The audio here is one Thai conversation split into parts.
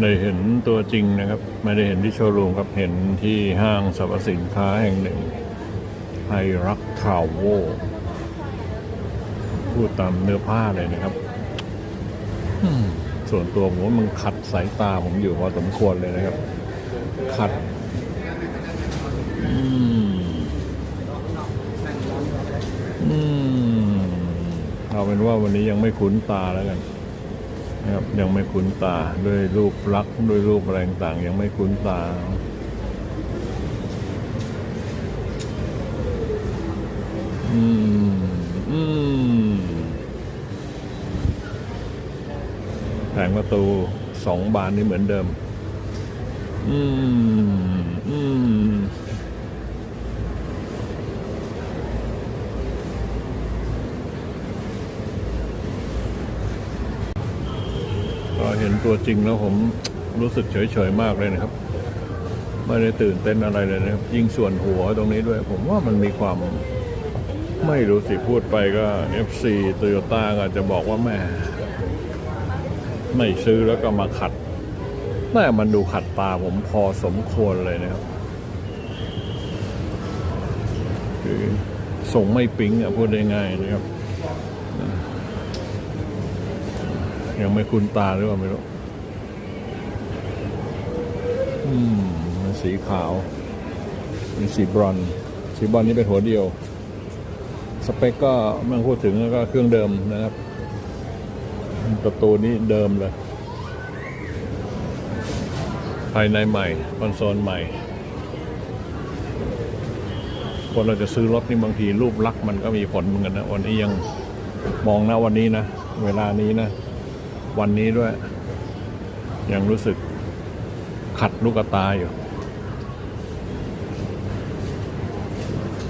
ได้เห็นตัวจริงนะครับ ไม่ได้เห็นที่โชว์รูมครับเห็นที่ห้างสรรพสินค้าแห่งหนึ่งไฮรักทาวโวพูดตามเนื้อผ้าเลยนะครับส่วนตัวผมว่ามันขัดสายตาผมอยู่พอสมควรเลยนะครับ ขัดอืมเอาเป็นว่าวันนี้ยังไม่คุ้นตาแล้วกัน นะครับยังไม่คุ้นตาด้วยรูปลักษณ์ด้วยรูปอะไรต่างยังไม่คุ้นตาอืมอืมแผงประตูสองบานนี่เหมือนเดิม อืมอืม ก็เห็นตัวจริงแล้วผมรู้สึกเฉยๆมากเลยนะครับ ไม่ได้ตื่นเต้นอะไรเลยนะครับ ยิ่งส่วนหัวตรงนี้ด้วย ผมว่ามันมีความไม่รู้สิพูดไปก็ FC Toyota ก็อาจจะบอกว่าแม่ไม่ซื้อแล้วก็มาขัดแต่มันดูขัดตาผมพอสมควรเลยนะครับ คือส่งไม่ปิ๊งอะพูดได้ง่ายนะครับ ยังไม่คุ้นตาหรือเปล่าไม่รู้อืมมันสีขาว มีสีบรอนสีบรอนนี่เป็นหัวเดียว สเปคก็ไม่อพูดถึงแล้วก็เครื่องเดิมนะครับ ประตูนี้เดิมเลย ภายในใหม่คอนโซลใหม่ คนเราจะซื้อรถนี่บางทีรูปลักษณ์มันก็มีผลเหมือนกันนะ วันนี้ยังมองนะวันนี้นะ เวลานี้นะ วันนี้ด้วย ยังรู้สึกขัดลูกตาอยู่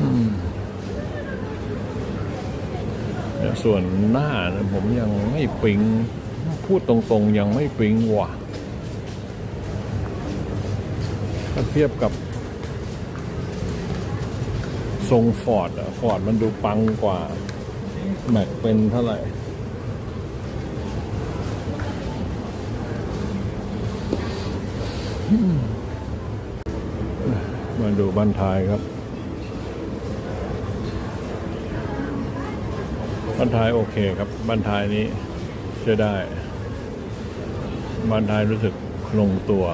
อืมเนี่ยส่วนหน้านะผมยังไม่ปิง พูดตรงๆยังไม่ปิงว่ะถ้าเทียบกับ ทรงฟอร์ดอะฟอร์ดมันดูปังกว่า แม็กเป็นเท่าไหร่ มาดูบ้านท้ายครับบ้านท้ายโอเคครับบ้านท้ายนี้ใช้ได้บ้านท้ายรู้สึกลงตัว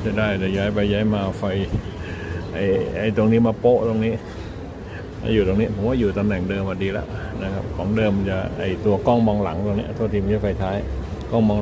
ใช้ได้แต่ย้ายไปย้ายมาไฟไอ้ไอ้ตรงนี้มาโปะตรงนี้อยู่ตรงนี้ผมว่าอยู่ตำแหน่งเดิมมาดีแล้วนะครับ ของเดิมจะไอ้ตัวกล้องมองหลังตรงนี้โทษทีไม่ใช่ไฟท้ายกล้องมอง